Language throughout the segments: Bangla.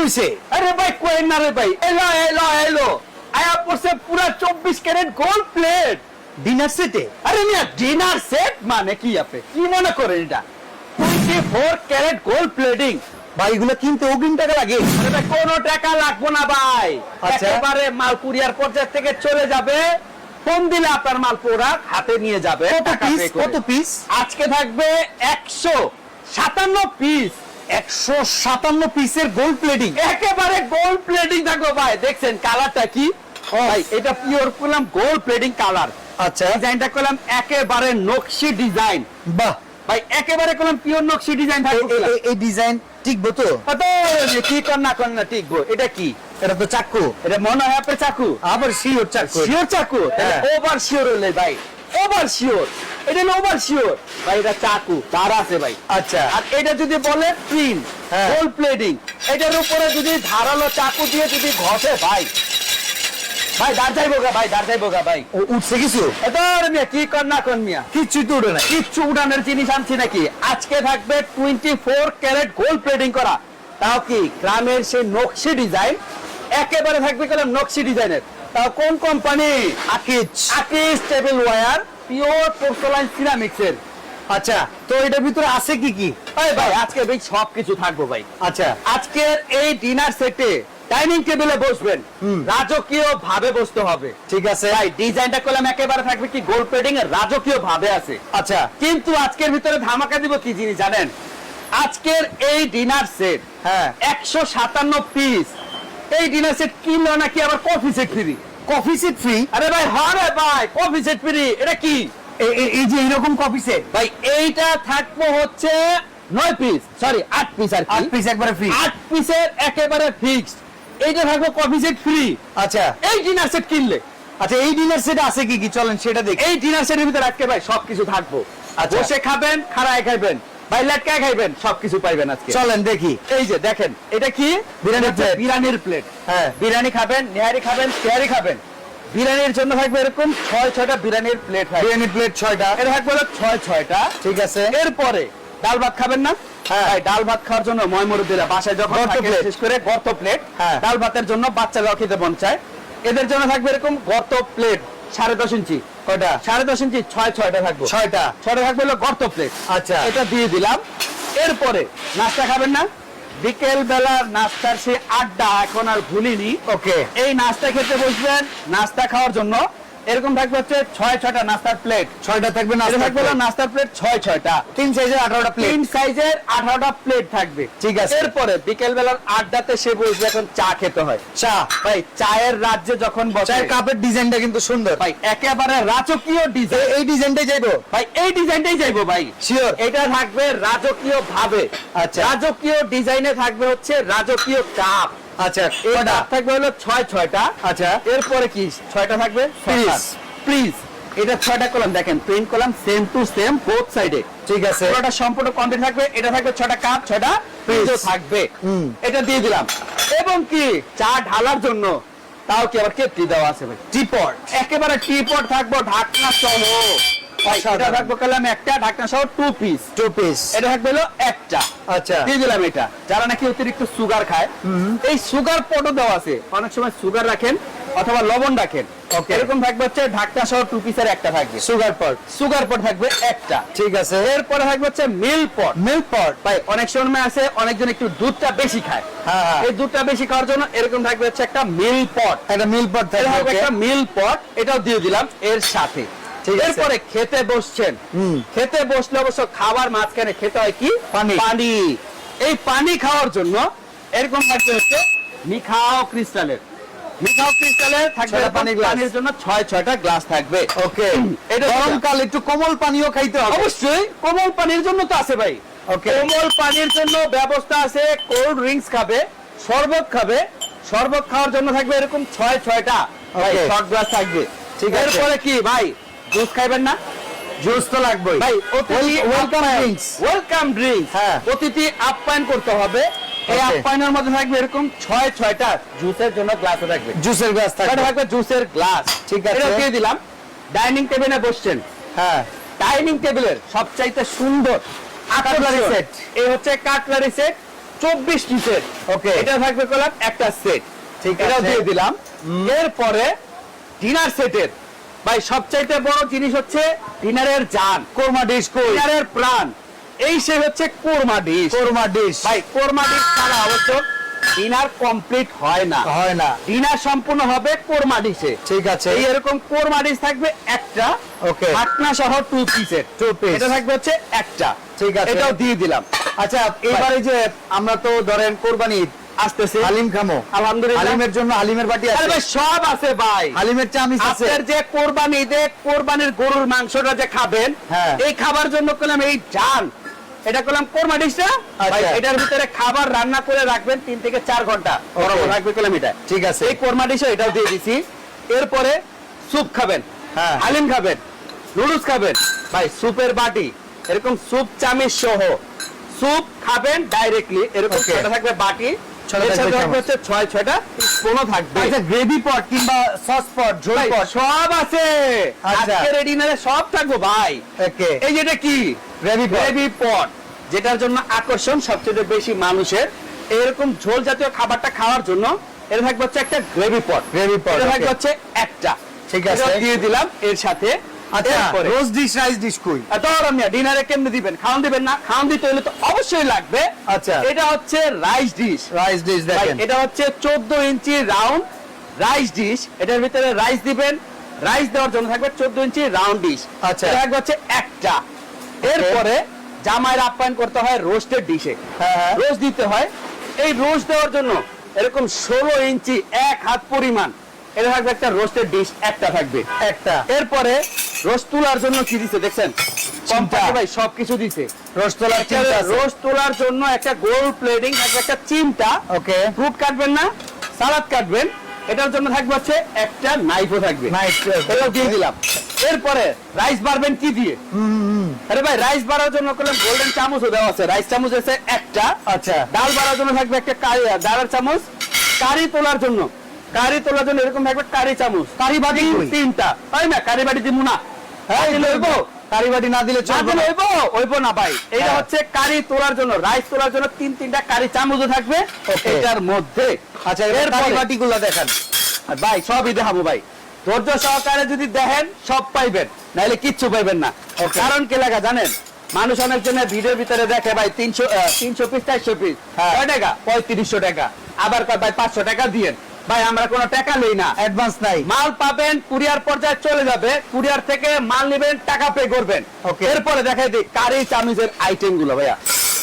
হয়েছে আরে ভাই কোয়েন না রে ভাই। এলো এলো এলো। আয়া পড়ছে পুরা চব্বিশ ক্যারেট গোল্ড প্লেট ডিনার সেটে আরে মিয়া ডিনার সেট মানে কি আপনি? কি মনে করেন এটা? Twenty four carat gold plating ভাই এগুলো কিনতে অগ্রিম টাকা লাগে। কোনো টাকা লাগবো না ভাই। আচ্ছা। একেবারে মাল কুরিয়ার পর্যায়ে থেকে চলে যাবে। ফোন দিলে আপনার মাল পুরা হাতে নিয়ে যাবে। কত টাকা পিস কত পিস আজকে থাকবে একশো সাতান্ন পিস একশো সাতান্ন পিসের গোল্ড প্লেটিং একেবারে গোল্ড প্লেটিং থাকবে ভাই। দেখছেন কালারটা কি? ভাই এটা পিওর করলাম গোল্ড প্লেটিং কালার আচ্ছা। ডিজাইনটা করলাম একেবারে নকশি ডিজাইন বাহ। ভাই একেবারে করলাম পিওর নকশি ডিজাইন এই ডিজাইন টিকবো তো? কি কর না কর না গো এটা কি? এটা তো চাকু। এটা মনে হয় আপনার চাকু। আবার শিওর চাকু। শিওর চাকু? হ্যাঁ। ওভার শিওর হলে ভাই। ওভার শিওর এটা হলো ওভার শিওর ভাই এটা চাকু তার আছে ভাই। আচ্ছা। আর এটা যদি বলে প্রিন হ্যাঁ। গোল্ড প্লেটিং এটার উপরে যদি ধারালো চাকু দিয়ে যদি ঘষে ভাই। ভাই দাঁড় যাইবো গা ভাই দাঁড় যাইবো গা ভাই। উঠছে কিছু? মিয়া কি কর না কর মিয়া কিচ্ছুই তো উঠে নাই। কিচ্ছু উড়ানের জিনিস আনছি নাকি? আজকে থাকবে twenty four carat gold plating করা। তাও কি গ্রামের সেই নকশি ডিজাইন একেবারে থাকবে কলম নকশি ডিজাইনের কোন কোম্পানি আকিজ আকিস টেবিল ওয়্যার পিওর পোর্সোলাইন সিরামিক্সের আচ্ছা তো এটার ভিতরে আছে কি কি? ভাই আজকে ভাই থাকব ভাই। আচ্ছা। আজকের এই ডিনার সেটে ডাইনিং টেবিলে বসবেন। রাজকীয় ভাবে বসতে হবে। ঠিক আছে। ভাই ডিজাইনটা করলাম একেবারে থাকবে কি গোল্ড প্লেটিং এর রাজকীয় ভাবে আছে। আচ্ছা। কিন্তু আজকের ভিতরে ধামাকা দিব কি জিনিস জানেন? আজকের এই ডিনার সেট হ্যাঁ। একশো সাতান্ন পিস এই ডিনার সেট কিনলো নাকি আবার coffee set free coffee set free আরে ভাই হ্যাঁ রে ভাই কফি সেট ফ্রি এটা কি? এই যে এইরকম কফি সেট ভাই এইটা থাকব হচ্ছে নয় পিস সরি আট পিস আর আট পিস একবারে ফ্রি আট পিসের একেবারে ফিক্সড এইটা থাকবে কফি সেট ফ্রি আচ্ছা। এই ডিনার সেট কিনলে। আচ্ছা এই ডিনার সেট আছে কি কি? চলেন সেটা দেখি। এই ডিনার সেটের ভিতরে আজকে ভাই সবকিছু থাকব। আচ্ছা। বসে খাবেন খাড়ায় খাইবেন। ভাই লেটকায় খাইবেন। সবকিছু পাইবেন আজকে। চলেন দেখি। এই যে দেখেন এটা কি? বিরিয়ানির plate। বিরিয়ানির প্লেট হ্যাঁ। বিরিয়ানি খাবেন নেহারি খাবেন তেহারি খাবেন। বিরিয়ানির জন্য থাকবে এরকম ছয় ছয়টা বিরিয়ানির প্লেট প্লেট ছয়টা। এটা থাকবে ছয় ছয়টা। ঠিক আছে। এরপরে ডাল ভাত খাবেন না? হ্যাঁ। ডাল ভাত খাওয়ার জন্য ময়মরুদ্দিরা বাসায় যখন। বিশেষ করে গর্ত প্লেট হ্যাঁ। ডাল ভাতের জন্য বাচ্চারা খেতে মন চায়। এদের জন্য থাকবে এরকম গর্ত প্লেট সাড়ে দশ ইঞ্চি। কয়টা? সাড়ে দশ ইঞ্চি ছয় ছয়টা থাকবে। ছয়টা। ছয়টা থাকবে হলো গর্ত প্লেট আচ্ছা। এটা দিয়ে দিলাম। এরপরে নাস্তা খাবেন না? বিকেল বেলার নাস্তার সে আড্ডা এখন আর ভুলিনি। ওকে। এই নাস্তা খেতে বসবেন নাস্তা খাওয়ার জন্য এরকম থাকবে হচ্ছে ছয় ছয়টা নাস্তার প্লেট ছয়টা থাকবে থাকবে নাস্তার প্লেট ছয় ছয়টা। তিন সাইজের আঠারোটা প্লেট তিন সাইজের আঠারোটা প্লেট থাকবে। ঠিক আছে। এরপরে বিকেল বেলার আড্ডাতে সে বসবে এখন চা খেতে হয়। চা। ভাই চায়ের রাজ্যে যখন বসে চায়ের কাপের ডিজাইনটা কিন্তু সুন্দর। ভাই একেবারে রাজকীয় ডিজাইন এই ডিজাইনটাই যাইবো ভাই এই ডিজাইনটাই যাইবো ভাই। শিওর এটা থাকবে রাজকীয় ভাবে। আচ্ছা। রাজকীয় ডিজাইনে থাকবে হচ্ছে রাজকীয় কাপ আচ্ছা কাপ থাকবে হলো ছয় ছয়টা। আচ্ছা। এরপরে কি? ছয়টা থাকবে? Please. প্লিজ এটা ছয়টা কলাম দেখেন print column same to same both সাইডে ঠিক আছে। পুরোটা সম্পূর্ণ কন্টেন্ট থাকবে এটা থাকবে ছয়টা কাপ ছয়টা ফ্রিজও থাকবে। এটা দিয়ে দিলাম। এবং কি? চা ঢালার জন্য। তাও কি আবার কেটলি দেওয়া আছে ভাই? টিপট একেবারে টিপট থাকব ঢাকনা সহ। এটা অসাধারণ। থাকব কলাম একটা ঢাকনা সহ টু পিস টু পিস এটা থাকবে হলো একটা। আচ্ছা। দিয়ে দিলাম এটা। যারা নাকি অতিরিক্ত সুগার খায় এই সুগার পটও দেওয়া আছে। অনেক সময় সুগার রাখেন অথবা লবণ রাখেন। এরকম থাকবে হচ্ছে ঢাকনা সহ টু পিসের একটা থাকবে। সুগার পট সুগার পট থাকবে একটা। ঠিক আছে। এরপরে থাকবে হচ্ছে মিল পট মিল্ক পট ভাই অনেক সময় আছে অনেকজন একটু দুধটা বেশি খায়। হ্যাঁ হ্যাঁ। এই দুধটা বেশি খাওয়ার জন্য এরকম থাকবে হচ্ছে একটা মিল পট একটা মিল্ক পট থাকবে একটা মিল পট এটাও দিয়ে দিলাম এর সাথে। এরপরে খেতে বসছেন। খেতে বসলে অবশ্য খাবার মাঝখানে খেতে হয় কি? পানি। পানি। এই পানি খাওয়ার জন্য এরকম থাকবে হচ্ছে মিখাও ক্রিস্টালের। মিখাও ক্রিস্টালের থাকবে পানির জন্য ছয় ছয়টা গ্লাস থাকবে। ওকে। এটা গরমকাল একটু কোমল পানীয় খাইতে হবে। অবশ্যই কোমল পানির জন্য তো আছে ভাই। কোমল পানির জন্য ব্যবস্থা আছে কোল্ড ড্রিঙ্কস খাবে শরবত খাবে শরবত খাওয়ার জন্য থাকবে এরকম ছয় ছয়টা। শর্ট গ্লাস থাকবে। ঠিক আছে। এরপরে কি ভাই? জুস খাইবেন না? জুস তো লাগবেই। ভাই অতিথি ওয়েলকাম ড্রিঙ্কস ওয়েলকাম ড্রিঙ্কস হ্যাঁ। অতিথি আপ্যায়ন করতে হবে। এই আপ্যায়নের মধ্যে থাকবে এরকম ছয় ছয়টা জুসের জন্য গ্লাসে থাকবে। জুসের গ্লাস থাকবে। থাকবে জুসের গ্লাস ঠিক আছে। এটা দিয়ে দিলাম। ডাইনিং টেবিলে বসছেন। হ্যাঁ। ডাইনিং টেবিলের সবচাইতে সুন্দর কাটলারি set। এই হচ্ছে কাটলারি সেট চব্বিশ পিসের Okay. এটা থাকবে করলাম একটা সেট ঠিক আছে। দিয়ে দিলাম। এরপরে ডিনার সেটের ভাই সবচাইতে বড় জিনিস হচ্ছে ডিনারের জান কোরমা ডিশ ডিনারের প্রাণ। এই সে হচ্ছে কোরমা ডিশ। কোরমা ডিশ। ভাই কোরমা ডিশ ছাড়া অবশ্য ডিনার কমপ্লিট হয় না। হয় না। ডিনার সম্পূর্ণ হবে কোরমা ডিশে। ঠিক আছে। এই এরকম কোরমা ডিশ থাকবে একটা। ওকে। পাটনা সহ টু পিসের Two piece। এটা থাকবে হচ্ছে একটা। ঠিক আছে। এটাও দিয়ে দিলাম। আচ্ছা এবারে যে আমরা তো ধরেন কোরবানি ঈদ, আসতেছে। হালিম খামো। আলহামদুলিল্লাহ। হালিমের জন্য হালিমের বাটি আছে। ভাই সব আছে ভাই। হালিমের চামিচ আছে। আপনার যে কোরবানি ঈদে কোরবানির গরুর মাংসটা যে খাবেন হ্যাঁ। এই খাবার জন্য করলাম এই এটা করলাম কোরমা ডিশটা আচ্ছা। এটার ভিতরে খাবার রান্না করে রাখবেন তিন থেকে চার ঘণ্টা। বরাবর রাখবে করলাম এটা। ঠিক আছে। এই কোরমা এটাও দিয়ে দিছি। এরপরে স্যুপ খাবেন। হ্যাঁ। হালিম খাবেন। নুডলস খাবেন। ভাই স্যুপের বাটি। এরকম স্যুপ চামিচ সহ। স্যুপ খাবেন ডাইরেক্টলি এরকম থাকবে বাটি। ছয় ছয়টা থাকবে। আচ্ছা গ্রেভি পট কিংবা সস পট ঝোল পট সব আছে। আচ্ছা। আজকের ডিনারে সব থাকব ভাই। এই যেটা কি? গ্রেভি গ্রেভি পট যেটার জন্য আকর্ষণ সবচেয়ে বেশি মানুষের। এরকম ঝোল জাতীয় খাবারটা খাওয়ার জন্য এটা থাকবে হচ্ছে একটা গ্রেভি পট গ্রেভি পট এটা থাকবে হচ্ছে একটা। ঠিক আছে। দিয়ে দিলাম এর সাথে। আচ্ছা এরপরে। রোজ ডিশ রাইস ডিশ কই? ডিনারে কেমনে দিবেন? খাওয়ান দিবেন না? খাওয়ান দিতে হলে তো অবশ্যই লাগবে। আচ্ছা। এটা হচ্ছে রাইস ডিশ রাইস ডিশ দেখেন। এটা হচ্ছে চোদ্দ ইঞ্চি রাউন্ড রাইস ডিশ এটার ভিতরে রাইস দিবেন। রাইস দেওয়ার জন্য থাকবে চোদ্দ ইঞ্চি রাউন্ড ডিশ আচ্ছা। এটা হচ্ছে একটা। এরপরে জামাইয়ের আপ্যায়ন করতে হয় রোস্টেড ডিশে। রোস্ট দিতে হয়। এই রোস্ট দেওয়ার জন্য এরকম ষোলো ইঞ্চি এক হাত পরিমাণ এটা থাকবে একটা রোস্টেড ডিশ একটা থাকবে। একটা। এরপরে রোস্ট তোলার জন্য কি দিছে দেখছেন? ভাই সবকিছু দিছে। তোলার জন্য একটা গোল প্লেটিং থাকবে একটা চিমটা। ওকে। ফ্রুট কাটবেন না সালাদ কাটবেন। এটার জন্য থাকবে হচ্ছে একটা নাইফও থাকবে। নাইস এটাও দিয়ে দিলাম। এরপরে রাইস বাড়বেন কি দিয়ে? আরে ভাই রাইস বাড়ার জন্য করলাম গোল্ডেন চামচও দেওয়া আছে। রাইস চামচ আছে একটা। আচ্ছা। ডাল বাড়ার জন্য থাকবে একটা কারি ডালের চামচ। কারি তোলার জন্য। কারি তোলার জন্য এরকম থাকবে কারি চামচ। কারি বাটি তিনটা। তাই না? কারি বাটি দিব না। দিলে কারি বাটি না দিলে চলবে না। হইব হইব না ভাই। এটা। হচ্ছে কারি তোলার জন্য রাইস তোলার জন্য তিন তিনটা কারি চামচও থাকবে। এটার মধ্যে। আচ্ছা এবার কারি বাটিগুলো দেখান। আর ভাই সবই দেখাবো ভাই। ধৈর্য সহকারে যদি দেখেন সব পাইবেন। নাহলে কিচ্ছু পাইবেন না। কারণ কি লাগা জানেন? মানুষ অনেক জনের ভিডিওর ভিতরে দেখে ভাই তিনশো তিনশো পিস চারশো পিস। হ্যাঁ। কয় টাকা? পঁয়ত্রিশশো টাকা। আবার কয় ভাই পাঁচশো টাকা দিয়েন। ভাই আমরা কোনো টাকা লই না। অ্যাডভান্স নাই। মাল পাবেন কুরিয়ার পর্যায়ে চলে যাবে। কুরিয়ার থেকে মাল নেবেন টাকা পে করবেন। Okay. এরপরে দেখাই দিই কারি চামিজের আইটেমগুলো ভাইয়া।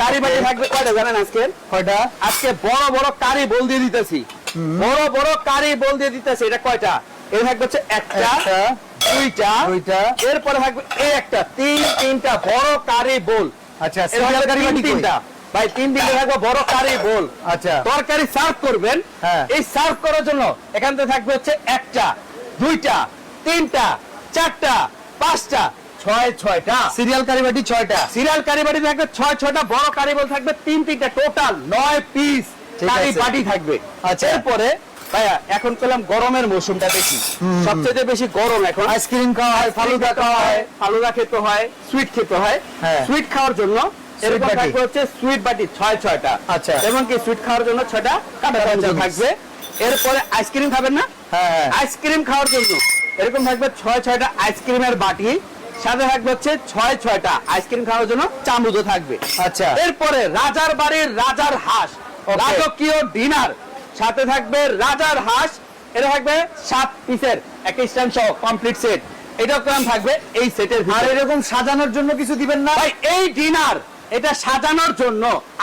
কারি বাটি থাকবে কয়টা জানেন আজকে? কয়টা? আজকে বড় বড় কারি বল দিয়ে দিতেছি। বড় বড় কারি বল দিয়ে দিতেছি এটা কয়টা? এটা থাকবে হচ্ছে একটা দুইটা দুইটা। এরপরে থাকবে এই একটা তিন তিনটা বড় কারি বল। আচ্ছা থাকবে কারি? তিনটা। ভাই তিন তিনটা থাকবে বড় কারি বল। আচ্ছা। তরকারি সার্ভ করবেন। হ্যাঁ। এই সার্ভ করার জন্য এখান থেকে থাকবে হচ্ছে একটা দুইটা তিনটা চারটা পাঁচটা ছয় ছয়টা। সিরিয়াল ছয়টা। সিরিয়াল থাকবে ছয় ছয়টা বড় কারি বল থাকবে তিন তিনটা। টোটাল নয় পিস ঠিক কারি বাটি থাকবে। আচ্ছা। এরপরে ভাইয়া এখন পেলাম গরমের মৌসুমটা বেশি। সবচেয়ে বেশি গরম এখন। আইসক্রিম খাওয়া হয় ফালুদা খাওয়া হয় ফালুদা খেতে হয় সুইট খেতে হয়। হ্যাঁ। সুইট খাওয়ার জন্য এরকম থাকবে হচ্ছে সুইট বাটি ছয় ছয়টা। আচ্ছা। এবং কি সুইট খাওয়ার জন্য ছয়টা কাটা চামচ। থাকবে। এরপরে আইসক্রিম খাবেন না? হ্যাঁ হ্যাঁ। আইসক্রিম খাওয়ার জন্য। এরকম থাকবে ছয় ছয়টা আইসক্রিমের বাটি। সাথে থাকবে হচ্ছে ছয় ছয়টা আইসক্রিম খাওয়ার জন্য চামচও থাকবে। আচ্ছা। এরপরে রাজার বাড়ির রাজার হাঁস. রাজকীয় ডিনার। সাথে থাকবে রাজার হাঁস। এটা থাকবে সাত পিসের এক স্ট্যান্ড সহ কমপ্লিট সেট এটা কেমন থাকবে? এই সেটের আর এরকম সাজানোর জন্য কিছু দিবেন না? ভাই এই ডিনার এটা সাজানোর জন্য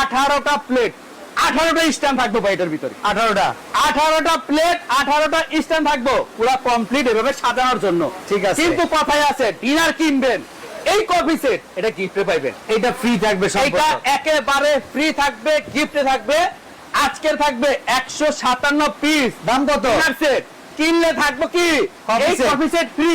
আঠারোটা প্লেট আঠারোটা স্ট্যান্ড থাকবে ভাই এটার ভিতরে। আঠারোটা? আঠারোটা প্লেট আঠারোটা স্ট্যান্ড থাকব। পুরো কমপ্লিট এভাবে সাজানোর জন্য। ঠিক আছে। কিন্তু কথায় আছে ডিনার কিনবেন। এই কফি সেট এটা গিফটে পাইবেন। এটা ফ্রি থাকবে এটা একেবারে ফ্রি থাকবে গিফটে থাকবে। আজকের থাকবে একশো সাতান্ন পিস দাম কত? সেট কিনলে থাকব কি? এই কফি সেট ফ্রি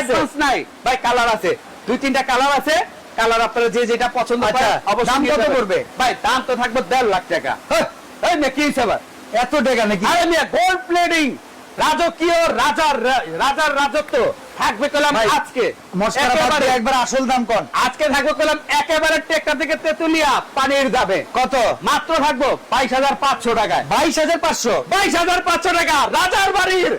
আছে। নাই। ভাই কালার আছে। দুই তিনটা কালার আছে। কালার আপনারা যে যেটা পছন্দ করবে দাম কত পারবেন। ভাই দাম তো থাকবে দেড় লাখ টাকা। এই না কি হিসাবে এত টাকা নাকি? আরে মিয়া গোল্ড প্লেটিং রাজকীয় রাজার রাজার রাজত্ব। থাকবে কলাম আজকে। একেবারে আসল দাম কোন? আজকে থাকবে কলাম একেবারে টেকটা থেকে তেতুলিয়া পানির দামে। কত? মাত্র থাকব বাইশ হাজার পাঁচশো টাকায়। বাইশ হাজার পাঁচশো? বাইশ হাজার পাঁচশো টাকা। রাজার বাড়ির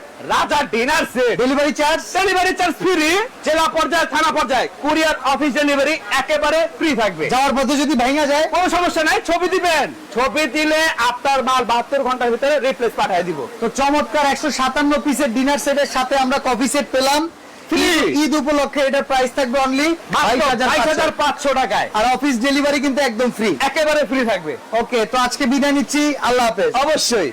dinner set delivery charge delivery charge free জেলা পর্যায়ে থানা পর্যায়ে। কুরিয়ার অফিস ডেলিভারি একেবারে ফ্রি থাকবে। যাওয়ার পথে যদি ভেঙে যায়? কোনো সমস্যা নাই ছবি দিবেন। ছবি দিলে আপনার মাল বাহাত্তর ঘণ্টার ভিতরে রিপ্লেস পাঠিয়ে দিব। তো চমৎকার একশো সাতান্ন পিসের ডিনার সেটের সাথে আমরা কফি সেট পেলাম। ঈদ- উপলক্ষে এটার প্রাইস থাকবে অনলি বাইশ পাঁচশো। টাকায়। আর অফিস ডেলিভারি কিন্তু একদম ফ্রি একেবারে ফ্রি থাকবে। ওকে তো আজকে বিদায় নিচ্ছি। আল্লাহ হাফেজ। অবশ্যই।